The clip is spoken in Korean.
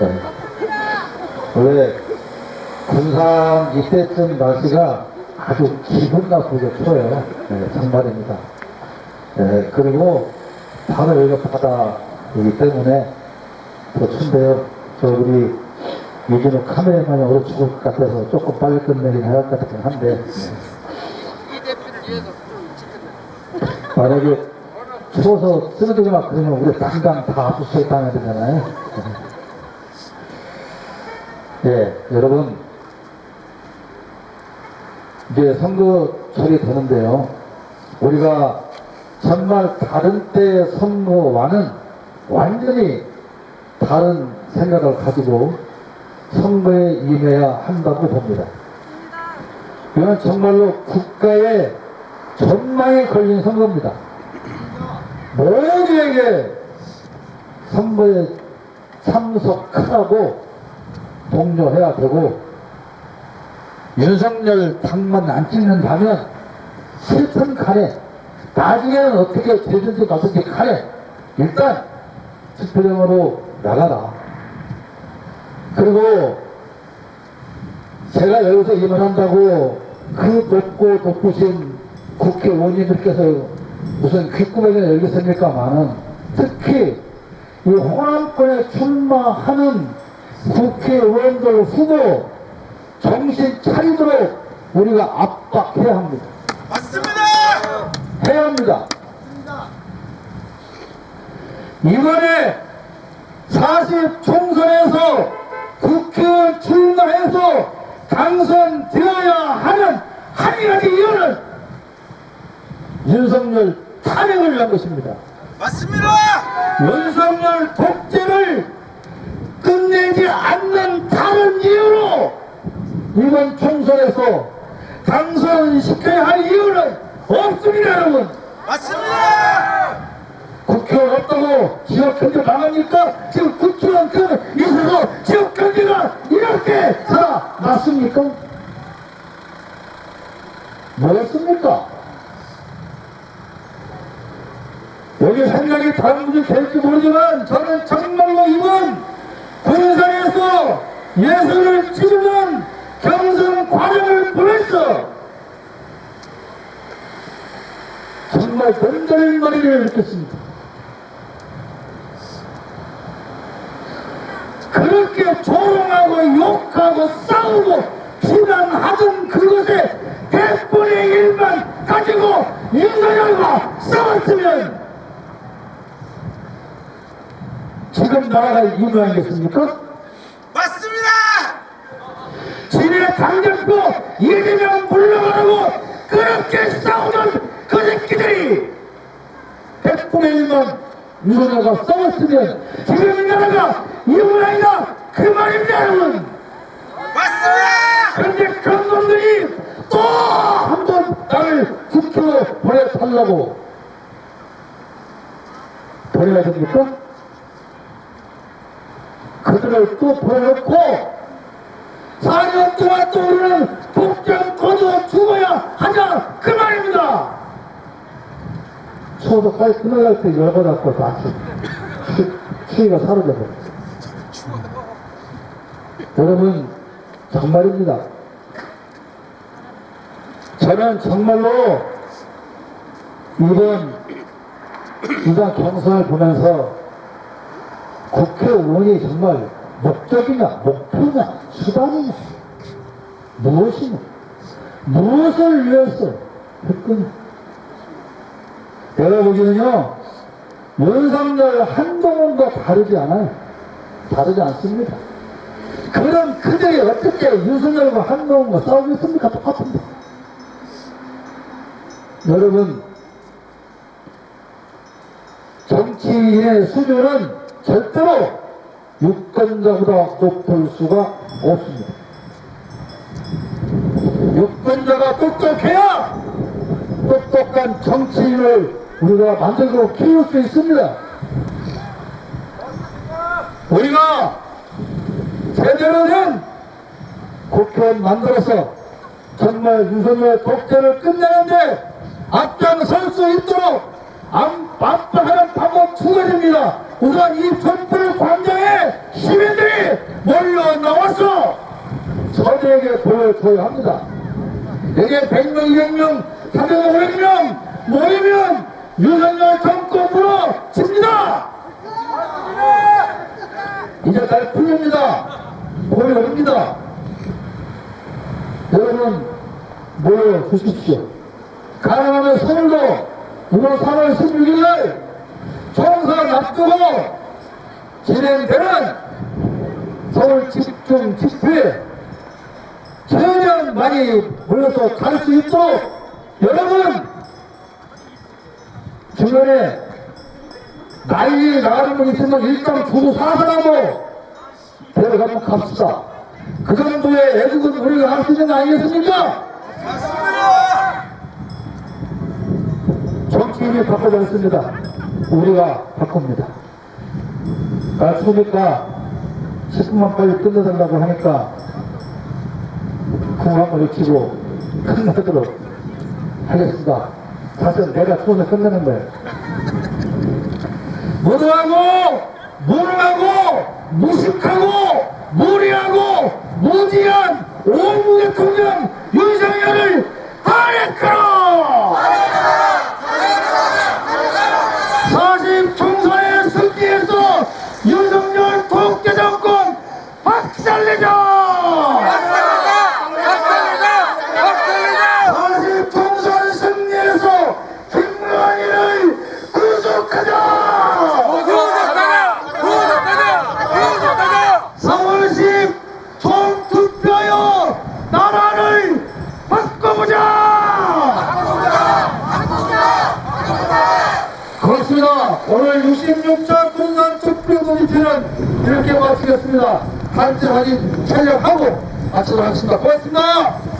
네. 원래 군산 이때쯤 날씨가 아주 기분 나쁘게 추워요. 네, 정말입니다. 네, 그리고 바로 여기가 바다이기 때문에 더 춥대요. 저 우리 요즘은 카메라만이 얼어 죽을 것 같아서 조금 빨리 끝내긴 해야 할 것 같긴 한데 이 대표를 위해서. 만약에 추워서 쓰러지고 막 그러면 우리 당장 다 압수수색 당해야 되잖아요. 예, 여러분. 이제 선거철이 되는데요. 우리가 정말 다른 때의 선거와는 완전히 다른 생각을 가지고 선거에 임해야 한다고 봅니다. 이건 정말로 국가의 전망에 걸린 선거입니다. 모두에게 선거에 참석하라고 독려해야 되고 윤석열 당만 안 찍는다면 슬픈 간에 나중에는 어떻게 되든지 말든지 간에 일단 투표장으로 나가라. 그리고 제가 여기서 일을 한다고 그 높고 높으신 국회의원님들께서 무슨 귓구멍에 열겠습니까만은 특히 이 호남권에 출마하는 국회의원들 후보 정신 차리도록 우리가 압박해야 합니다. 맞습니다. 해야 합니다. 이번에 40 총선에서 국회의원 출마해서 당선되어야 하는 한 가지 이유는 윤석열 탄핵을 위한 것입니다. 맞습니다. 윤석열 독재를 끝내지 않는 다른 이유로 이번 총선에서 당선시켜야 할 이유는 없습니다, 여러분. 맞습니다. 국회의원 없다고 지역 경제 망합니까? 지금 국회의원 그 있어서 지역 경제가 이렇게 살아났습니까? 뭐였습니까? 여기 생각이 다른 분이 될지 모르지만 저는 정말로 이번 군산에서 예선을 치르는 경선 과정을 보면서 정말 던절머리를 느꼈습니다. 그렇게 조롱하고 욕하고 싸우고 비난하던 그것에 100분의 1만 가지고 윤석열과 싸웠으면 지금 나라가 이 모양이겠습니까? 지네 당잡고 이재명 물러가라고 그렇게 싸우던 그 새끼들이 100분의 1만 윤석열과 싸웠으면 지금 이 나라가 이 모양이다 그 말입니다 여러분 맞습니다. 그런데 그런 놈들이 또 한 번 나를 보내달라고 보내야 됩니까? 그들을 또 보내놓고 4년 동안 또 우리는 복장 거두어 죽어야 하자 그 말입니다. 추워서 빨리 끝나갈 때 열받았고 다시 추위가 사라져버렸어 여러분 정말입니다. 저는 정말로 이번 이번 경선을 보면서 국회의원이 정말 목적이냐 목표냐 수단이냐. 무엇이냐. 무엇을 위해서 했거냐. 내가 보기에는요 윤석열 한동훈과 다르지 않아요. 다르지 않습니다. 그럼 그들이 어떻게 윤석열과 한동훈과 싸우겠습니까? 똑같은데. 여러분, 정치인의 수준은 절대로 유권자보다 높을 수가 없습니다. 유권자가 똑똑해야 똑똑한 정치인을 우리가 만들고 키울 수 있습니다. 우리가 제대로 된 국회의원 만들어서 정말 윤석열 독재를 끝내는데 앞장설 수 있도록 압박하는 방법 두 가지입니다. 우선 이 시민들이 몰려 나와서 저들에게 보여줘야 합니다. 이게 100명, 200명, 300명, 500명 모이면 윤석열 정권 무너집니다. 이제 달 풀립니다. 옵니다. 여러분 모여 주십시오. 가능하면 서울도 이번 3월 16일 날 총선 앞두고 진행되는 서울 집 중 집회 최대한 많이 모여서 갈 수 있도록 여러분 주변에 나이 나가는 분 있으면 일단 두고 사서라도 데려가면 갑시다. 그 정도의 애국은 우리가 할 수 있는 거 아니겠습니까? 맞습니다. 정치인이 바꾸지 않습니다. 우리가 바꿉니다. 아, 추우니까 10분만 빨리 끝내달라고 하니까 궁 한번 외치고 끝내도록 하겠습니다. 사실 내가 추워서 끝내는 거예요. 무도하고, 무능하고, 무식하고, 무리하고, 무지한 오무 대통령 그렇습니다. 오늘 66차 군산 모집회는 이렇게 마치겠습니다. 단체 사진 촬영하고 마치도록 하겠습니다. 고맙습니다.